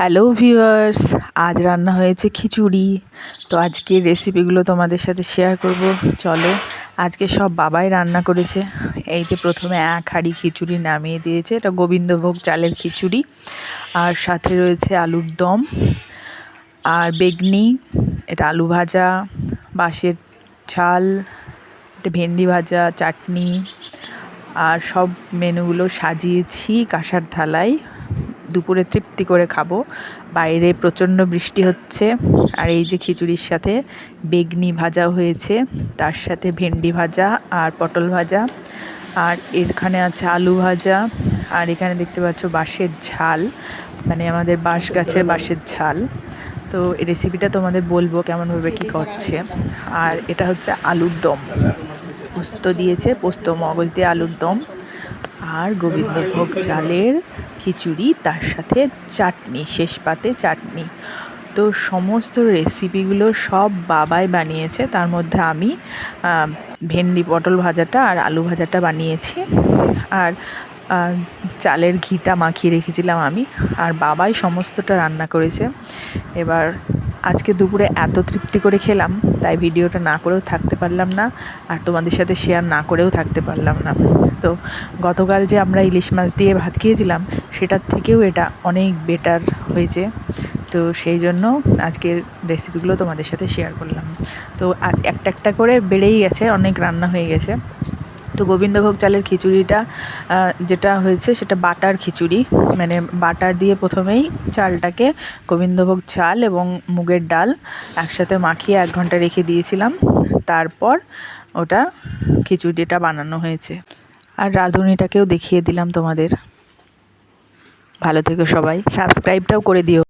Hello viewers আজ রান্না হয়েছে খিচুড়ি। তো আজকের রেসিপিগুলো তোমাদের সাথে শেয়ার করব। চলো, আজকে সব বাবাই রান্না করেছে। এই যে প্রথমে এক হাঁড়ি খিচুড়ি নামিয়ে দিয়েছে। এটা গোবিন্দভোগ চালের খিচুড়ি। আর সাথে রয়েছে আলুর দম। আর বেগনি, এটা আলু ভাজা, বাঁশের ঝাল এটা ভেন্ডি ভাজা, চাটনি। আর সব মেনুগুলো সাজিয়েছি কাঁসার থালায়। দুপুরে তৃপ্তি করে খাব। বাইরে প্রচণ্ড বৃষ্টি হচ্ছে। আর এই যে খিচুড়ির সাথে বেগনি ভাজা হয়েছে, তার সাথে ভেন্ডি ভাজা আর পটল ভাজা। আর এখানে আছে আলু ভাজা। আর এখানে দেখতে পাচ্ছ বাঁশের ঝাল। মানে আমাদের বাঁশ গাছের বাঁশের ঝাল। তো এই রেসিপিটা তোমাদের বলব কেমনভাবে কী করছে। আর এটা হচ্ছে আলুর দম। পোস্ত দিয়েছে, পোস্ত, মগজ দিয়ে আলুর দম। আর গোবিন্দভোগ চালের খিচুড়ি, তার সাথে চাটনি, শেষ পাতে চাটনি। তো সমস্ত রেসিপিগুলো সব বাবাই বানিয়েছে। তার মধ্যে আমি ভেন্ডি পটল ভাজাটা আর আলু ভাজাটা বানিয়েছি। আর চালের ঘিটা মাখিয়ে রেখেছিলাম আমি। আর বাবাই সমস্তটা রান্না করেছে। এবার আজকে দুপুরে এত তৃপ্তি করে খেলাম, তাই ভিডিওটা না করেও থাকতে পারলাম না আর তোমাদের সাথে শেয়ার না করেও থাকতে পারলাম না। তো গতকাল যে আমরা ইলিশ মাছ দিয়ে ভাত খেয়েছিলাম, সেটার থেকেও এটা অনেক বেটার হয়েছে। তো সেই জন্য আজকের রেসিপিগুলো তোমাদের সাথে শেয়ার করলাম। তো আজ একটা একটা করে বেড়েই গেছে, অনেক রান্না হয়ে গেছে। তো গোবিন্দভোগ চালের খিচুড়িটা যেটা হয়েছে সেটা বাটার খিচুড়ি। মানে বাটার দিয়ে প্রথমেই চালটাকে গোবিন্দভোগ চাল এবং মুগের ডাল একসাথে মাখিয়ে এক ঘণ্টা রেখে দিয়েছিলাম। তারপর ওটা খিচুড়িটা বানানো হয়েছে। আর রাঁধুনিটাকেও দেখিয়ে দিলাম তোমাদের। ভালো থেকো সবাই। সাবস্ক্রাইবটাও করে দিও।